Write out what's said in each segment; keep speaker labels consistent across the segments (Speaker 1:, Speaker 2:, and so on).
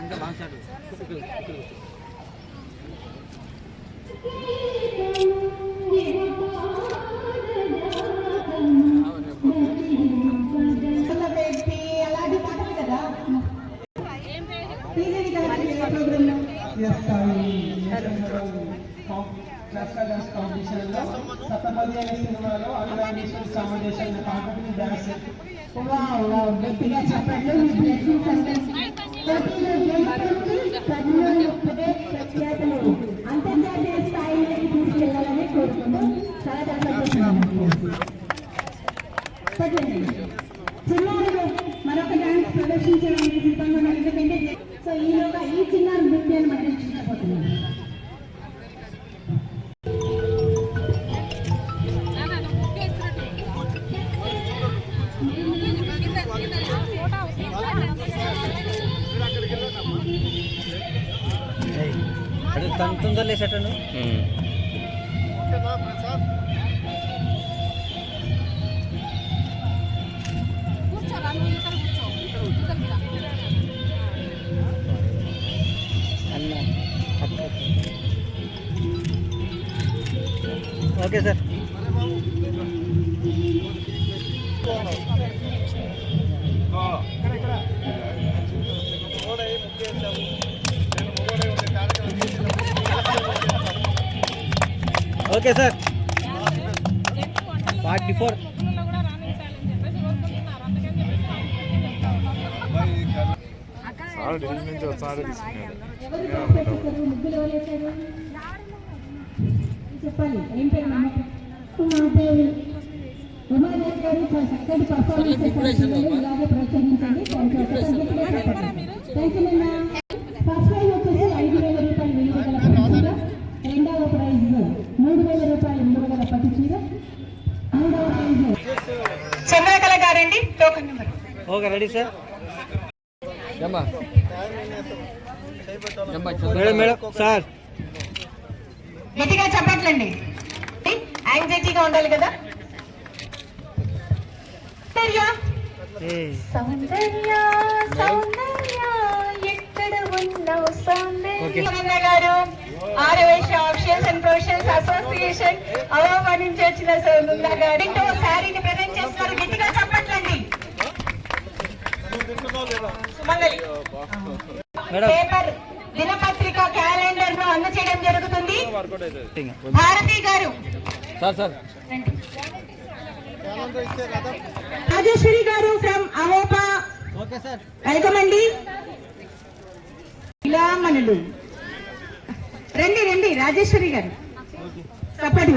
Speaker 1: కదా మరి ఏ
Speaker 2: సినిమాలో అనురాగేశ్వర సమావేశం డాన్స్
Speaker 1: గట్టిగా చెప్పండి మీ. పోటీలో అంతర్జాతీయ స్థాయిలోకి తీసుకెళ్ళాలని కోరుకుంటూ చాలా చిన్నారులు మరొక డాన్స్ ప్రదర్శించడానికి సిద్ధంగా ఉన్నారు ఎందుకంటే సో ఈలోగా ఈ
Speaker 3: చిన్న okay sir. Okay sir. Forty four
Speaker 4: sir Delhi నుంచి వచ్చారు తీసుకున్నాడు
Speaker 1: చెప్పాలి. ఏం పేరు ఉమాదేవి గారు చక్కటి పర్ఫార్మెన్స్ ఇలాగే ప్రోత్సహించండి. థ్యాంక్ యూ ఫస్ట్ ప్రైజ్ వచ్చేసి ఐదు వేల రూపాయలు విలువ గల పట్టు చీర. రెండవ ప్రైజ్ మూడు వేల రూపాయలు విలువ గల పట్టు చీర. మూడవ prize Chandrakala garu. Token number.
Speaker 3: Okay ready sir? Madam madam sir.
Speaker 1: గట్టిగా చెప్పట్లండి. యాంగ్జైటీగా ఉండాలి కదా. సౌందర్య సౌందర్య సౌందర్య ఎక్కడ ఉన్నావు
Speaker 3: okay.
Speaker 1: Soundarya garu Aryavaishya options and professionals association వచ్చిన సౌందర్య గారు. శారీని ప్రజెంట్ చేస్తున్నారు. గట్టిగా చెప్పట్లండి. పేపర్ దినపత్రిక క్యాలెండర్ను అందచేయడం జరుగుతుంది భారతి గారు.
Speaker 3: Sir sir.
Speaker 1: రాజేశ్వరి గారు from AVOPA
Speaker 3: okay sir.
Speaker 1: Welcome అండి ఇలామణులు రండి రండి రాజేశ్వరి గారు. Support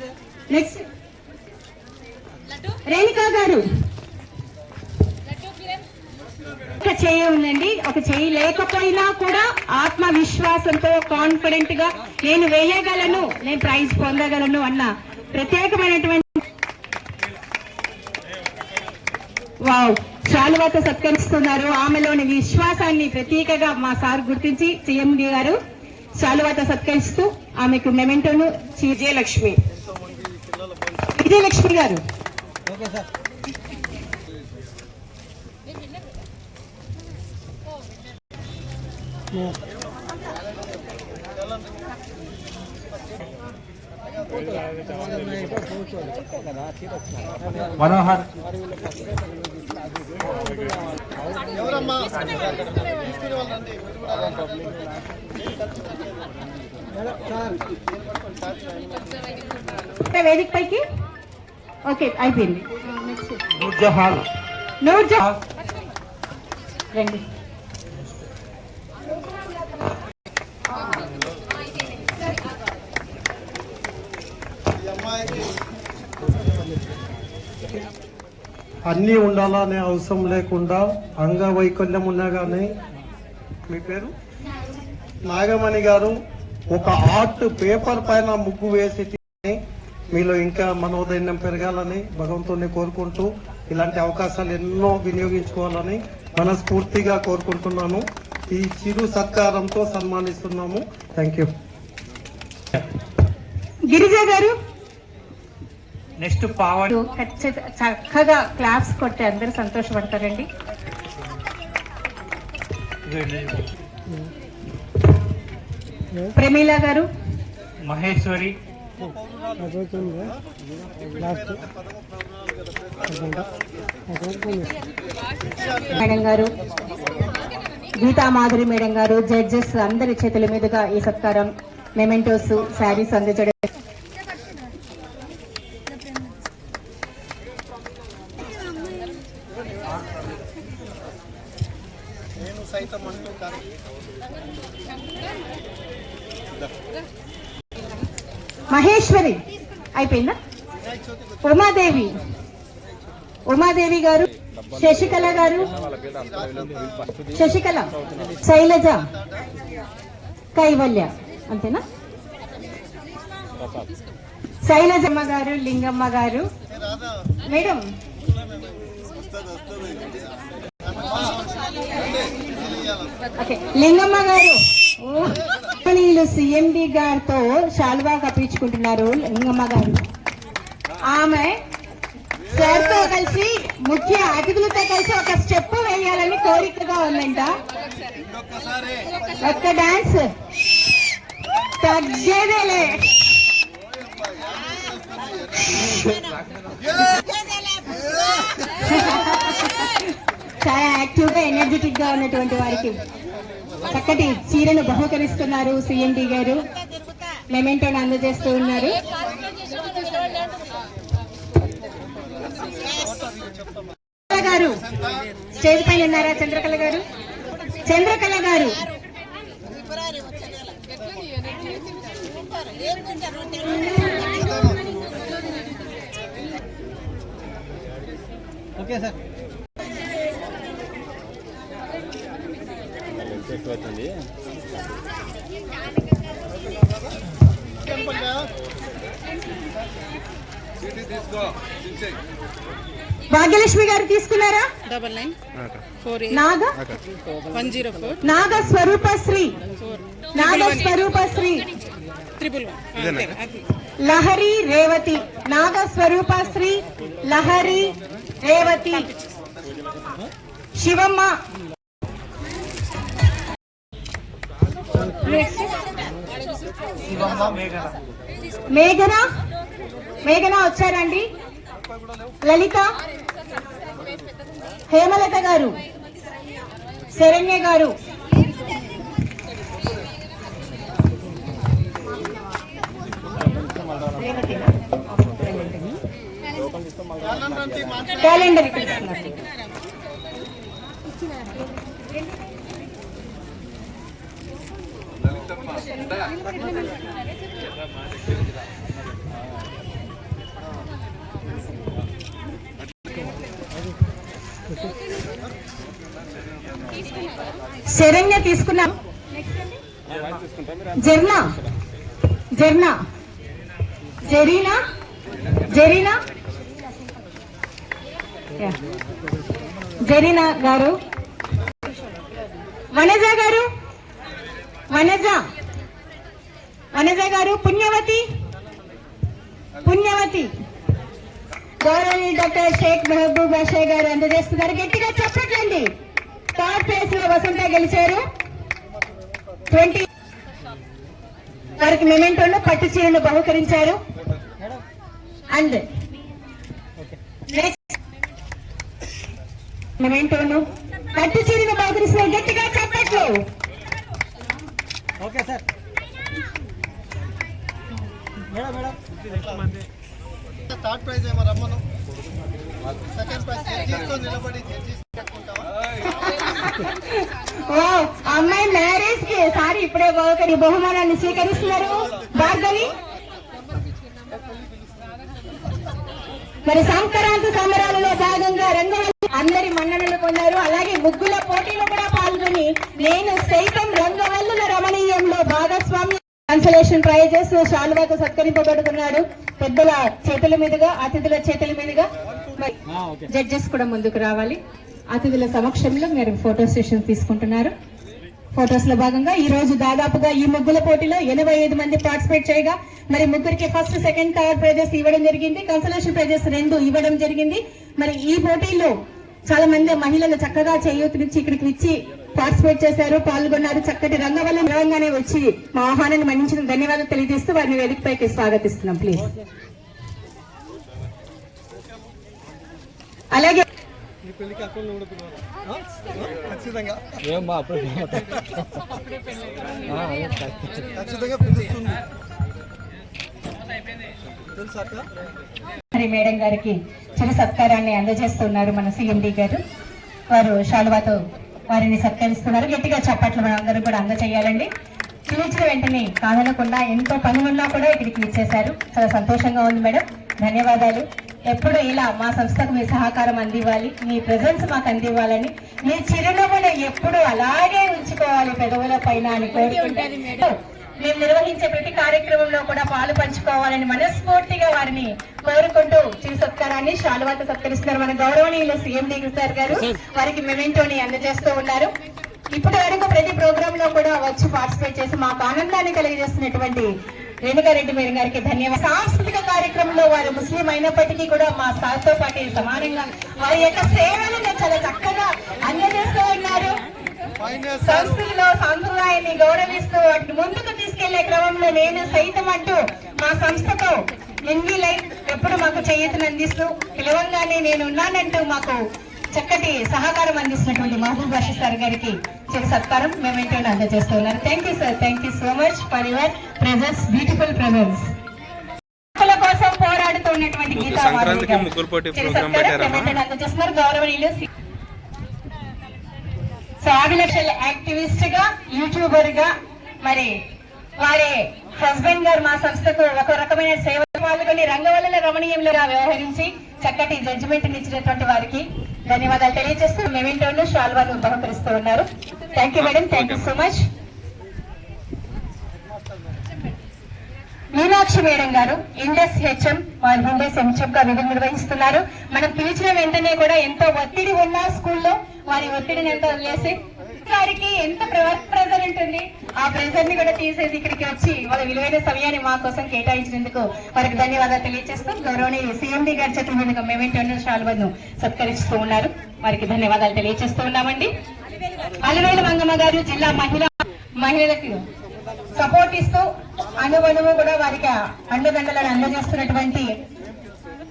Speaker 3: sir.
Speaker 1: నెక్స్ట్ రేణుకా గారు. ఒక చేయి ఉందండి. ఒక చేయి లేకపోయినా కూడా ఆత్మవిశ్వాసంతో కాన్ఫిడెంట్గా నేను వేయగలను నేను ప్రైజ్ పొందగలను అన్న ప్రత్యేకమైనటువంటి వావ్. శాలువాతో సత్కరిస్తున్నారు. ఆమెలోని విశ్వాసాన్ని ప్రత్యేకగా మా సార్ గుర్తించి సీఎండి గారు శాలువాతో సత్కరిస్తూ ఆమెకు మెమెంటోను విజయలక్ష్మి. విజయలక్ష్మి గారు.
Speaker 2: మనోహర్
Speaker 1: వేదిక పైకి ఓకే అయిపోయింది నెక్స్ట్
Speaker 2: నూర్జహాన్
Speaker 1: నూర్ జహాన్. రండి
Speaker 2: అన్నీ ఉండాలనే అవసరం లేకుండా అంగవైకల్యం ఉన్నా కానీ మీ పేరు? నాగమణి గారు ఒక ఆర్ట్ పేపర్ పైన ముగ్గు వేసి మీలో ఇంకా మనోదైన్యం పెరగాలని భగవంతుని కోరుకుంటూ ఇలాంటి అవకాశాలు ఎన్నో వినియోగించుకోవాలని మనస్ఫూర్తిగా కోరుకుంటున్నాను. ఈ చిరు సత్కారంతో సన్మానిస్తున్నాము. థ్యాంక్ యూ
Speaker 1: గిరిజ గారు
Speaker 5: నెక్స్ట్ పావని.
Speaker 1: చక్కగా క్లాప్స్ కొట్టి అందరూ సంతోషపడతారండి. ప్రమీల గారు.
Speaker 5: మహేశ్వరి.
Speaker 1: మేడం గారు. గీతా మాధురి మేడం గారు జడ్జెస్ అందరి చేతుల మీదుగా ఈ సత్కారం మెమెంటోస్ శారీస్ అందించడం మహేశ్వరి. అయిపోయిందా? ఉమాదేవి. ఉమాదేవి గారు శశికళ గారు శశికళ శైలజ కైవల్య అంతేనా? శైలజమ్మ గారు లింగమ్మ గారు. మేడం. లింగమ్మ గారు ఓ, వీళ్ళు సిఎండి గారితో శాలువా కప్పించుకుంటున్నారు లింగమ్మ గారు. ఆమె సార్తో కలిసి ముఖ్య అతిథులతో కలిసి ఒక స్టెప్ వేయాలని కోరికగా ఉందంట. ఒక్క డాన్స్. తగ్గేదేలే. యాక్టివ్గా యాక్టివ్గా ఎనర్జెటిక్గా ఉన్నటువంటి వారికి చక్కటి చీరను బహుకరిస్తున్నారు సిఎండి గారు. మెమెంటోని అందజేస్తూ ఉన్నారు. గారు స్టేజ్ పైన ఉన్నారా చంద్రకళ గారు? చంద్రకళ గారు.
Speaker 3: Okay sir.
Speaker 1: భాగ్యలక్ష్మి గారు తీసుకున్నారా?
Speaker 6: డబల్ నైన్ ఫోర్
Speaker 1: నాగ?
Speaker 6: One zero four.
Speaker 1: నాగ స్వరూపశ్రీ నాగ స్వరూపశ్రీ
Speaker 6: త్రిబుల్ వన్
Speaker 1: లహరి రేవతి. నాగ స్వరూపశ్రీ లహరి రేవతి. శివమ్మ.
Speaker 5: మేఘన?
Speaker 1: మేఘన వచ్చారండి. లలిత. హేమలత గారు. శరణ్య గారు. క్యాలెండర్ ఇక్కడ శరణ్య తీసుకున్నాం. జర్నా. జర్నా. జరీనా? జరీనా? జరీనా గారు. వనజ గారు? వనజ. వనజ గారు పుణ్యవతి. పుణ్యవతి. గౌరవని డాక్టర్ షేక్ మెహబూబ్ బాషా గారు అందజేస్తున్నారు. గట్టిగా చెప్పట్లండి. థర్డ్ ప్లేస్లో వసంత గెలిచారు. ట్వంటీ వారికి మెమెంటోను పట్టు చీరలు బహుకరించారు. అండ్ మెమెంటోను పట్టు చీరలు బహుకరిస్తున్నారు. గట్టిగా చెప్పట్లు
Speaker 3: okay sir. Madam madam.
Speaker 2: Third prize ఏమో రమ్మను. సెకండ్ ప్రైజ్ జడ్జితో నిలబడి
Speaker 1: అమ్మాయి మ్యారేజ్కి సారి ఇప్పుడే బహుకరి బహుమానాన్ని స్వీకరిస్తున్నారు. భార్గవి? మరి సంక్రాంతి సంబరాలలో భాగంగా రంగవల్లి అందరి మన్ననలు పొందారు అలాగే ముగ్గుల పోటీలో కూడా పాల్గొని నేను సైతం కన్సలేషన్ ప్రైజెస్ శాలువాకు సత్కరింపబడుతున్నాడు. పెద్దల చేతుల మీదుగా అతిథుల చేతుల మీదుగా. జడ్జెస్ కూడా ముందుకు రావాలి. అతిథుల సమక్షంలో మీరు ఫోటో సెషన్ తీసుకుంటున్నారు. ఫొటోస్లో భాగంగా ఈ రోజు దాదాపుగా ఈ ముగ్గుల పోటీలో ఎనభై ఐదు మంది పార్టిసిపేట్ చేయగా మరి ముగ్గురికి ఫస్ట్ సెకండ్ థర్డ్ ప్రైజెస్ ఇవ్వడం జరిగింది. కన్సలేషన్ ప్రైజెస్ రెండు ఇవ్వడం జరిగింది. మరి ఈ పోటీలో చాలా మంది మహిళలు చక్కగా చేయూతనిచ్చి ఇక్కడికి ఇచ్చి పార్టిసిపేట్ చేశారు పాల్గొన్నారు. చక్కటి రంగవల్లం రంగానే వచ్చి మా ఆహ్వానాన్ని మన్నించిన ధన్యవాదాలు తెలియజేస్తూ వారిని వేదికపైకి స్వాగతిస్తున్నాం. ప్లీజ్ అలాగే మరి మేడం గారికి చిరు సత్కారాన్ని అందజేస్తున్నారు మన సిఎండి గారు. వారు శాలువాతో వారిని సత్కరిస్తున్నారు. గట్టిగా చప్పట్లు మనం అందరూ కూడా అందజేయాలండి పిలిచిన వెంటనే కాదనకుండా ఎంతో పని ఉన్నా కూడా ఇక్కడికి ఇచ్చేశారు. చాలా సంతోషంగా ఉంది మేడం. ధన్యవాదాలు. ఎప్పుడు ఇలా మా సంస్థకు మీ సహకారం అందివ్వాలి మీ ప్రజెన్స్ మాకు అందివ్వాలని మీ చిరునవ్వును ఎప్పుడు అలాగే ఉంచుకోవాలి పెదవుల పైన అని కోరుకుంటే మేము నిర్వహించే ప్రతి కార్యక్రమంలో కూడా పాలు పంచుకోవాలని మనస్ఫూర్తిగా వారిని కోరుకుంటూ చిరు సత్కారాన్ని శాలువాత సత్కరిస్తున్నారు మన గౌరవనీయులు సీఎం సార్ గారు. వారికి మెమెంటోని అందజేస్తూ ఉన్నారు. ఇప్పటి వరకు ప్రతి ప్రోగ్రామ్లో కూడా వచ్చి పార్టిసిపేట్ చేసి మాకు ఆనందాన్ని కలిగజేస్తున్నటువంటి రేణుకారెడ్డి మేడం గారికి ధన్యవాదాలు. సాంస్కృతిక కార్యక్రమంలో వారు ముస్లిం అయినప్పటికీ కూడా మా సార్తో పాటు సమానంగా వారి యొక్క సేవలను చాలా చక్కగా అందజేస్తూ ఉన్నారు. సంస్కృతిలో సాంప్రదాయాన్ని గౌరవిస్తూ ముందుకు తీసుకెళ్ళే క్రమంలో నేను సైతం అంటూ మా సంస్థతో ఎంగిలై ఎప్పుడు మాకు చేయూతను అందిస్తూ పిలవంగానే నేను ఉన్నానంటూ మాకు చక్కటి సహకారం అందిస్తున్నటువంటి మహబూబ్ బాషా సార్ గారికి చిరు సత్కారం. మేమేంటో అందజేస్తూ ఉన్నారు. Thank you sir thank you so much for your presence beautiful presence కోసం పోరాడుతున్నటువంటి గీతా. అందజేస్తున్నారు గౌరవనీయులు. సో ఆదిలక్షల యాక్టివిస్ట్గా యూట్యూబర్గా మరి వారి హస్బెండ్ గారు మా సంస్థకు ఒక రకమైన సేవ పాల్గొని రంగవల్లుల రమణీయంలో వ్యవహరించి చక్కటి జడ్జిమెంట్ ఇచ్చినటువంటి వారికి ధన్యవాదాలు తెలియజేస్తూ మెమెంటోను షాల్వాను బహుకరిస్తూ ఉన్నారు. Thank you madam thank you so much Meenakshi madam గారు ఇండస్ హెచ్ఎం వారు ఇండస్ హెచ్ఎం గా విధులు నిర్వహిస్తున్నారు. మనం పిలిచిన వెంటనే కూడా ఎంతో ఒత్తిడి ఉన్న స్కూల్లో వారి ఒత్తిడిని ఎంతో వదిలేసి వారికి ఎంత ప్రెజర్ ఉంటుంది ఆ ప్రెజర్ని కూడా తీసేసి ఇక్కడికి వచ్చి వాళ్ళ విలువైన సమయాన్ని మా కోసం కేటాయించినందుకు వారికి ధన్యవాదాలు తెలియజేస్తూ గౌరవనీయ సీఎండి గారి చేతుల మీదుగా మేమేంటో షాల్వను సత్కరిస్తూ ఉన్నారు. వారికి ధన్యవాదాలు తెలియజేస్తూ ఉన్నామండి. అలివేలు మంగమ్మ గారు జిల్లా మహిళా మహిళలకు సపోర్ట్ ఇస్తూ అణువణువు కూడా వారికి అండదండలను అందజేస్తున్నటువంటి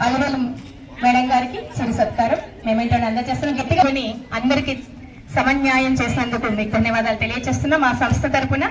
Speaker 1: అలవలం మేడం గారికి చిరు సత్కారం. మేమేంటో అందజేస్తున్నాం గట్టిగా విని అందరికి సమన్యాయం చేసినందుకు మీకు ధన్యవాదాలు తెలియజేస్తున్నాం మా సంస్థ తరపున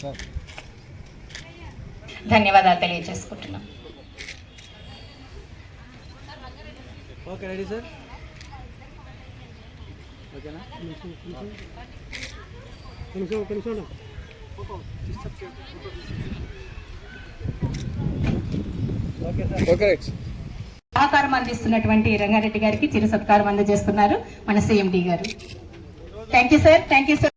Speaker 3: సార్
Speaker 1: ధన్యవాదాలు తెలియజేసుకుంటున్నాం
Speaker 3: ఓకే రెడీ సార్? ఓకేనా?
Speaker 2: కొంచెం ఒక నిమిషం
Speaker 3: ఓకే సార్ ఓకే రైట్
Speaker 1: సహకారం అందిస్తున్నటువంటి రంగారెడ్డి గారికి చిరు సత్కారం అందజేస్తున్నారు మన సీఎండి గారు. Thank you sir thank you sir